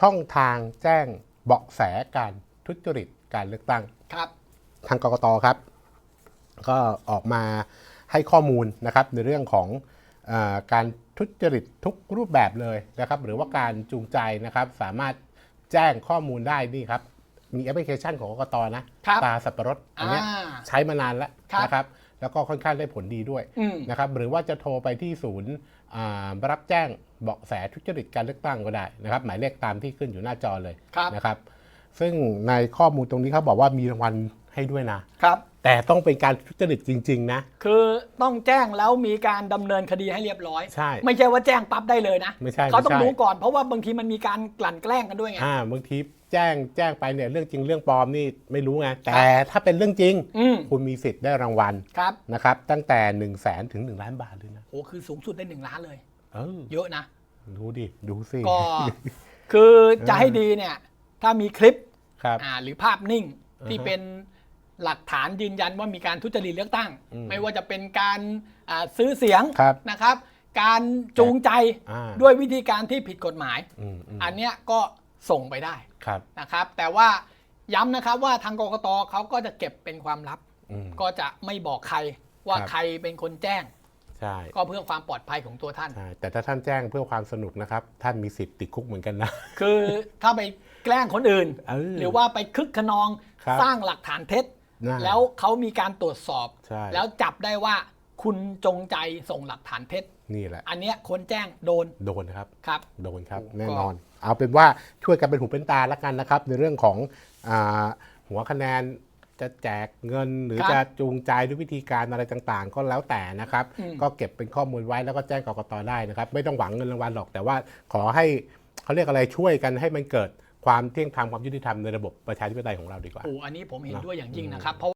ช่องทางแจ้งเบาะแสการทุจริตการเลือกตั้ง ครับทางกกตครับ ก็ออกมาให้ข้อมูลนะครับในเรื่องของเออการทุจริตทุกรูปแบบเลยนะครับ หรือว่าการจูงใจนะครับสามารถแจ้งข้อมูลได้นี่ครับ มีแอปพลิเคชันของกกตนะครับตาสับปะรดอันเนี้ยอ่าใช้มานานแล้วครับนะครับ แล้วก็ค่อนข้างได้ผลดีด้วยอืมนะครับหรือว่าจะโทรไปที่ศูนย์อ่ารับแจ้งเบาะแสทุจริตการเลือกตั้งก็ได้นะครับ หมายเลขตามที่ขึ้นอยู่หน้าจอเลยครับนะครับ ซึ่งในข้อมูลตรงนี้เขาบอกว่ามีรางวัล ให้ด้วยนะครับ แต่ต้องเป็นการทุจริตจริง ๆ นะ คือต้องแจ้งแล้วมีการดำเนินคดีให้เรียบร้อย ใช่ ไม่ใช่ว่าแจ้งปั๊บได้เลยนะไม่ใช่เขาต้องไม่ใช่ รู้ก่อนเพราะว่าบางทีมันมีการกลั่นแกล้งกันด้วยไง อ่าบางทีแจ้งแจ้งไปเนี่ยเรื่องจริงเรื่องปลอมนี่ไม่รู้ไงแต่ถ้าเป็นเรื่องจริง อืมคุณมีสิทธิ์ได้รางวัลครับนะครับ ตั้งแต่1 0 0 0 0แสนถึง 1 ล้านบาทเลยนะโอ้คือสูงสุดได้หนึ่งล้านเลย เออเยอะนะ ดูดิ ดูสิก็ คือจะให้ดีเนี่ย ถ้ามีคลิปครับ อ่าหรือภาพนิ่งที่อ่าฮะเป็น หลักฐานยืนยันว่ามีการทุจริตเลือกตั้งอืมไม่ว่าจะเป็นการอ่าซื้อเสียงครับนะครับ การจูงใจอ่าด้วยวิธีการที่ผิดกฎหมายอืมอืมอันเนี้ยก็ส่งไปได้ครับนะครับ แต่ว่าย้ำนะครับว่าทางกกตเขาก็จะเก็บเป็นความลับอืมก็จะไม่บอกใครว่าครับใครเป็นคนแจ้งใช่ก็เพื่อความปลอดภัยของตัวท่านใช่แต่ถ้าท่านแจ้งเพื่อความสนุกนะครับ ท่านมีสิทธิ์ติดคุกเหมือนกันนะ คือถ้าไปแกล้งคนอื่นเออหรือว่าไปคึกขนองครับสร้างหลักฐานเท็จ นั่นแล้วเขามีการตรวจสอบ ใช่ แล้วจับได้ว่าคุณจงใจส่งหลักฐานเท็จ นี่แหละ อันเนี้ยคนแจ้งโดนโดนนะครับ ครับ โดนครับก็แน่นอน เอาเป็นว่าช่วยกันเป็นหูเป็นตาแล้วกันนะครับ ในเรื่องของอาหัวคะแนนจะแจกเงินหรือครับจะจูงใจด้วยวิธีการอะไรต่างๆ ก็แล้วแต่นะครับ อืม ก็เก็บเป็นข้อมูลไว้แล้วก็แจ้งกกตได้นะครับ ไม่ต้องหวังเงินรางวัลหรอกแต่ว่าขอให้เขาเรียกอะไรช่วยกันให้มันเกิด ความเที่ยงธรรมความยุติธรรมในระบบประชาธิปไตยของเราดีกว่า โอ้อันนี้ผมเห็นเนอะด้วยอย่างยิ่งอืมนะครับเพราะ